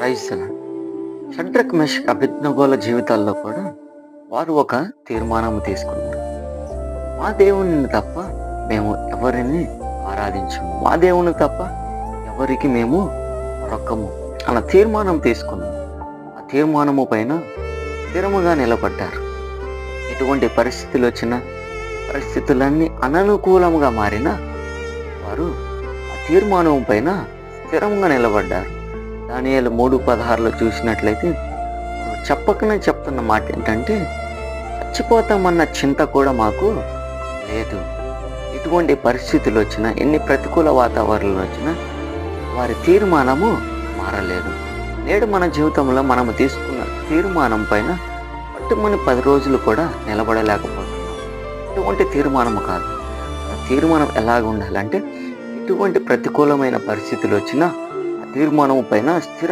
రైతుల షడ్రక్ మెషక్ అభిజ్ఞగోళ జీవితాల్లో కూడా వారు ఒక తీర్మానం తీసుకున్నారు. మా దేవుని తప్ప మేము ఎవరిని ఆరాధించము. మా దేవుని తప్ప ఎవరికి మేము రొక్కము అన్న తీర్మానం తీసుకున్నాం ఆ తీర్మానము పైన స్థిరముగా నిలబడ్డారు. ఎటువంటి పరిస్థితులు వచ్చినా పరిస్థితులన్నీ అననుకూలంగా మారినా వారు ఆ తీర్మానం పైన స్థిరంగా నిలబడ్డారు. దానియాలు మూడు పదహారులో చూసినట్లయితే చెప్పకనే చెప్తున్న మాట ఏంటంటే చచ్చిపోతామన్న చింత కూడా మాకు లేదు. ఎటువంటి పరిస్థితులు వచ్చినా ఎన్ని ప్రతికూల వాతావరణాలు వచ్చినా వారి తీర్మానము మారలేదు. నేడు మన జీవితంలో మనము తీసుకున్న తీర్మానం పైన పట్టుమని పది రోజులు కూడా నిలబడలేకపోతున్నాం. ఎటువంటి తీర్మానము కాదు. ఆ తీర్మానం ఎలాగ ఉండాలంటే ఎటువంటి ప్రతికూలమైన పరిస్థితులు వచ్చినా తీర్మానం పైన స్థిర